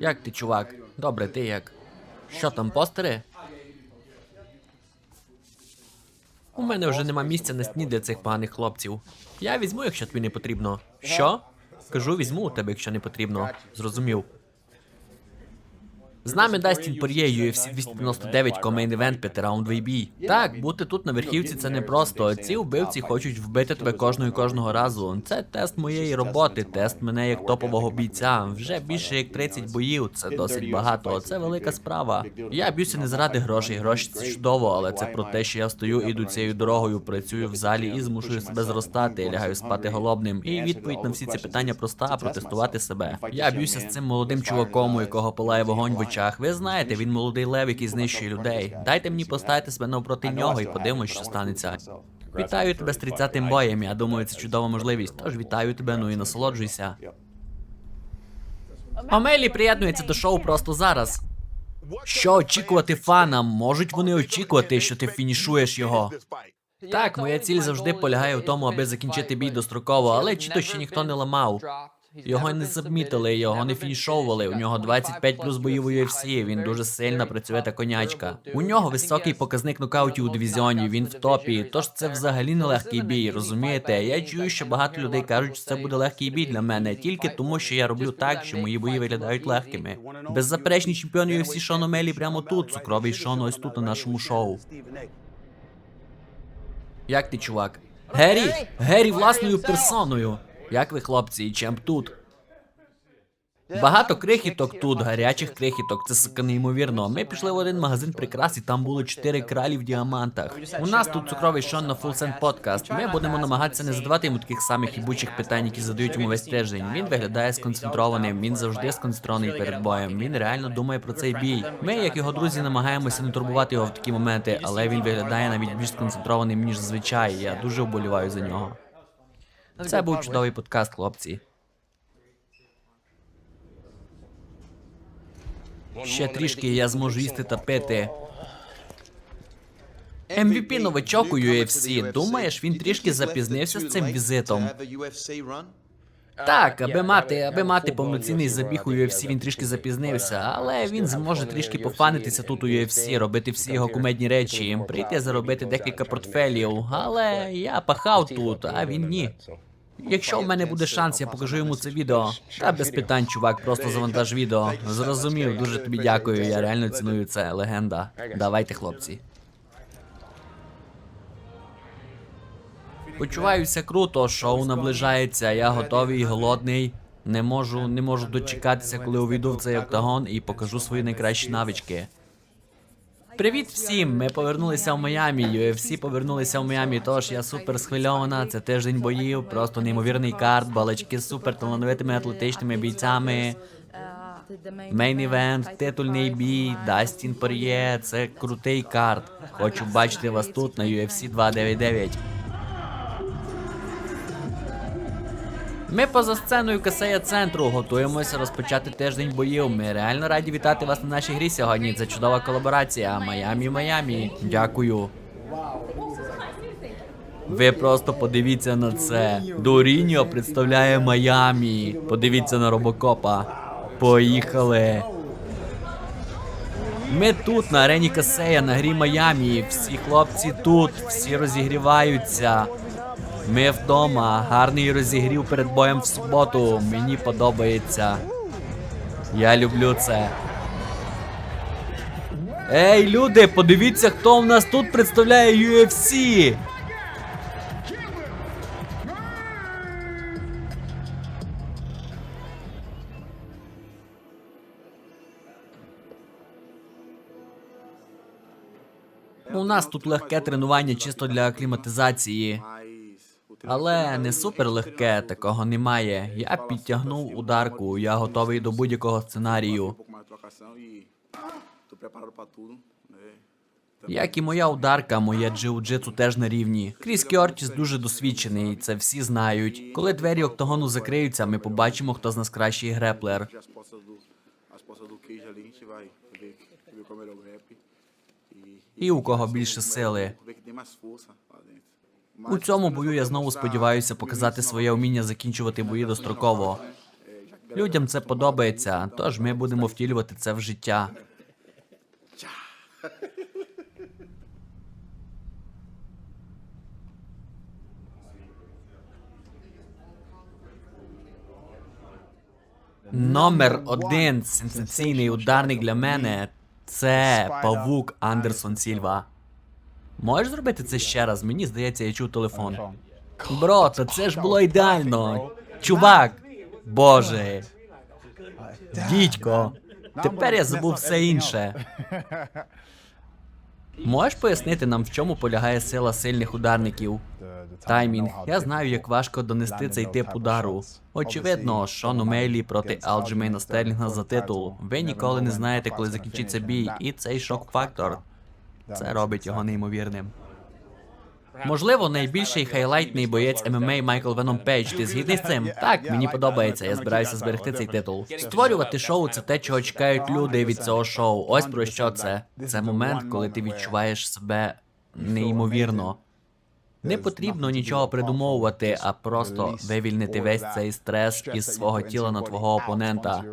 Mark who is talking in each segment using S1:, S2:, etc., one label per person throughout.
S1: Як ти, чувак? Добре, ти як? Що там, постери? У мене вже нема місця на стіні для цих поганих хлопців. Я візьму, якщо тобі не потрібно. Що? Кажу, візьму у тебе, якщо не потрібно. Зрозумів. З нами Дастін Пор'є, UFC 299, комейн івент, п'ятираундовий бій. Так, бути тут на верхівці це не просто. Ці вбивці хочуть вбити тебе кожного і кожного разу. Це тест моєї роботи, тест мене як топового бійця. Вже більше як 30 боїв. Це досить багато. Це велика справа. Я б'юся не заради грошей. Гроші це чудово, але це про те, що я стою, іду цією дорогою, працюю в залі і змушую себе зростати, лягаю спати голодним. І відповідь на всі ці питання проста протестувати себе. Я б'юся з цим молодим чуваком, у якого палає вогонь в очах. Ви знаєте, він молодий лев, який знищує людей. Дайте мені поставити себе навпроти нього і подивимось, що станеться. Вітаю тебе з 30-м боєм. Я думаю, це чудова можливість. Тож вітаю тебе, ну і насолоджуйся. Омелі приєднується до шоу просто зараз. Що очікувати фанам? Можуть вони очікувати, що ти фінішуєш його? Так, моя ціль завжди полягає в тому, аби закінчити бій достроково, але чи то ще ніхто не ламав. Його не забмітили, його не фінішовували. У нього 25 плюс боїв у UFC, Він дуже сильно працює та конячка. У нього високий показник нокаутів у дивізіоні. Він в топі. Тож це взагалі не легкий бій. Розумієте? Я чую, що багато людей кажуть, що це буде легкий бій для мене, тільки тому, що я роблю так, що мої бої виглядають легкими. Беззаперечний чемпіон UFC Шон Омелі прямо тут. Цукровий Шон ось тут на нашому шоу. Як ти, чувак? Геррі! Геррі власною персоною. Як ви, хлопці, і чемп тут? Багато крихіток тут, гарячих крихіток, це неймовірно. Ми пішли в один магазин прикрас, і там було чотири кралі в діамантах. У нас тут цукровий Шон на Full Send Podcast. Ми будемо намагатися не задавати йому таких самих хібучих питань, які задають йому весь тиждень. Він виглядає сконцентрованим, він завжди сконцентрований перед боєм. Він реально думає про цей бій. Ми, як його друзі, намагаємося не турбувати його в такі моменти, але він виглядає навіть більш сконцентрованим, ніж зазвичай. Я дуже вболіваю за нього. Це був чудовий подкаст, хлопці. Ще трішки я зможу їсти та пити. MVP новачок у UFC. Думаєш, він трішки запізнився з цим візитом? Так, аби мати, аби мати повноцінний забіг у UFC, він трішки запізнився, але він зможе трішки пофанитися тут у UFC, робити всі його кумедні речі, прийти заробити декілька портфелів. Але я пахав тут, а він ні. Якщо в мене буде шанс, я покажу йому це відео. Та без питань, чувак, просто завантаж відео. Зрозумів, дуже тобі дякую. Я реально ціную це. Легенда. Давайте, хлопці. Почуваюся круто, шоу наближається, я готовий голодний. Не можу, не можу дочекатися, коли увійду в цей октагон і покажу свої найкращі навички. Привіт всім! Ми повернулися в Майамі. UFC повернулися в Майамі. Тож я супер схвильована. Це тиждень боїв, просто неймовірний карт, балачки з супер талановитими атлетичними бійцями. Мейн івент, титульний бій, Дастін Пор'є. Це крутий карт. Хочу бачити вас тут на UFC 299. Ми поза сценою Касея центру готуємося розпочати тиждень боїв. Ми реально раді вітати вас на нашій грі сьогодні. Це чудова колаборація. Майамі, Майамі. Дякую. Ви просто подивіться на це. Доріньо представляє Майамі. Подивіться на робокопа. Поїхали. Ми тут на арені Касея на грі Майамі. Всі хлопці тут, всі розігріваються. Ми вдома, гарний розігрів перед боєм в суботу. Мені подобається. Я люблю це. Ей, люди, подивіться, хто в нас тут представляє UFC. У нас тут легке тренування чисто для акліматизації. Але не супер легке, такого немає. Я підтягнув ударку, я готовий до будь-якого сценарію. Як і моя ударка, моє джиу-джитсу теж на рівні. Кріс Кьортіс дуже досвідчений, це всі знають. Коли двері октагону закриються, ми побачимо, хто з нас кращий греплер. І у кого більше сили. У цьому бою я знову сподіваюся показати своє вміння закінчувати бої достроково. Людям це подобається, тож ми будемо втілювати це в життя. Номер один сенсаційний ударник для мене це павук Андерсон Сільва. Можеш зробити це ще раз? Мені здається, я чув телефон. Бро, та це ж було ідеально. Чувак. Боже. Дідько. Тепер я забув все інше. Можеш пояснити нам, в чому полягає сила сильних ударників? Таймінг. Я знаю, як важко донести цей тип удару. Очевидно, Шону Мейлі проти Алджемейна Стерлінга за титул. Ви ніколи не знаєте, коли закінчиться бій, і цей шок-фактор. Це робить його неймовірним. Можливо, найбільший хайлайтний боєць ММА Майкл Веном Пейдж. Ти згідний з цим? Так, мені подобається. Я збираюся зберегти цей титул. Створювати шоу це те, чого чекають люди від цього шоу. Ось про що це. Це момент, коли ти відчуваєш себе неймовірно. Не потрібно нічого придумовувати, а просто вивільнити весь цей стрес із свого тіла на твого опонента.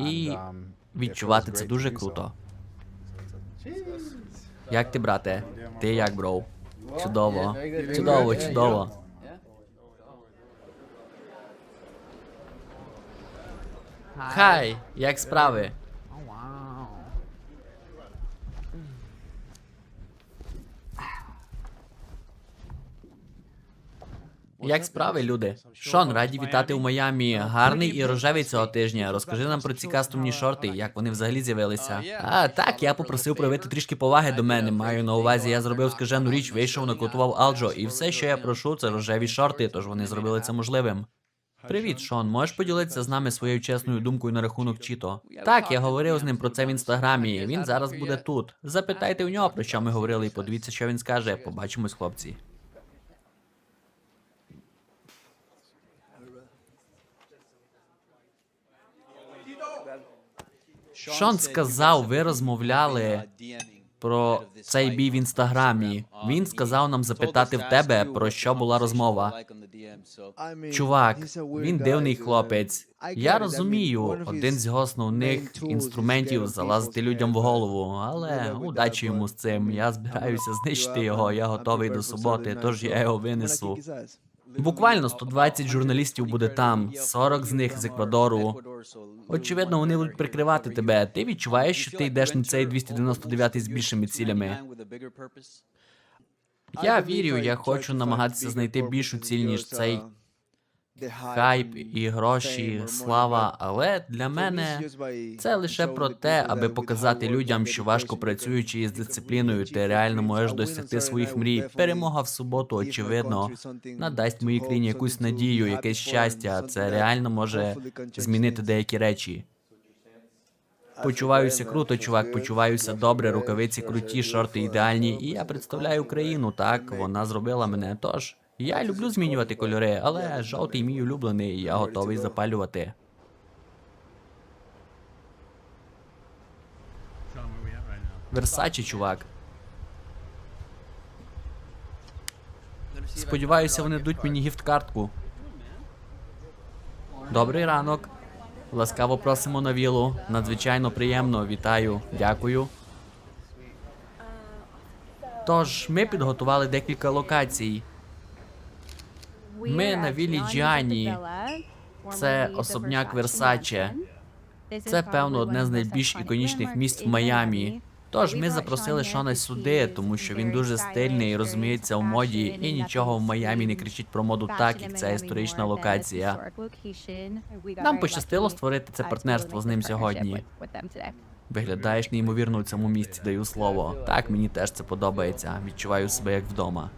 S1: І відчувати це дуже круто. Як ти, брате? Ти як, бро? Чудово. Чудово, чудово. Хай, як справи? Як справи, люди? Шон, раді вітати у Майамі. Гарний і рожевий цього тижня. Розкажи нам про ці кастомні шорти, як вони взагалі з'явилися. А, так, я попросив проявити трішки поваги до мене. Маю на увазі, я зробив скажену річ, вийшов, накотував Алджо, і все, що я прошу, це рожеві шорти, тож вони зробили це можливим. Привіт, Шон. Можеш поділитися з нами своєю чесною думкою на рахунок Чіто? Так, я говорив з ним про це в інстаграмі. Він зараз буде тут. Запитайте у нього, про що ми говорили, і подивіться, що він скаже. Побачимось, хлопці. Шон сказав, ви розмовляли про цей бій в інстаграмі. Він сказав нам запитати в тебе, про що була розмова. Чувак, він дивний хлопець. Я розумію, один з його основних інструментів залазити людям в голову, але удачі йому з цим. Я збираюся знищити його. Я готовий до суботи, тож я його винесу. Буквально 120 журналістів буде там, 40 з них з Еквадору. Очевидно, вони будуть прикривати тебе. Ти відчуваєш, що ти йдеш на цей 299 з більшими цілями. Я вірю, я хочу намагатися знайти більшу ціль, ніж цей хайп і гроші, слава. Але для мене це лише про те, аби показати людям, що важко працюючи із дисципліною, ти реально можеш досягти своїх мрій. Перемога в суботу, очевидно, надасть моїй країні якусь надію, якесь щастя. Це реально може змінити деякі речі. Почуваюся круто, чувак, почуваюся добре, рукавиці круті, шорти ідеальні, і я представляю Україну. Так, вона зробила мене. Тож я люблю змінювати кольори, але жовтий мій улюблений, я готовий запалювати. Версачі, чувак. Сподіваюся, вони дадуть мені гіфт-картку. Добрий ранок. Ласкаво просимо на вілу. Надзвичайно приємно. Вітаю. Дякую. Тож, ми підготували декілька локацій.
S2: Ми на віллі Джіані.
S1: Це особняк Версаче. Це, певно, одне з найбільш іконічних місць в Майамі. Тож ми запросили Шона сюди, тому що він дуже стильний і розуміється в моді, і нічого в Майамі не кричить про моду так, як ця історична локація.
S2: Нам пощастило створити це партнерство з ним сьогодні.
S1: Виглядаєш неймовірно у цьому місці, даю слово. Так, мені теж це подобається. Відчуваю себе як вдома.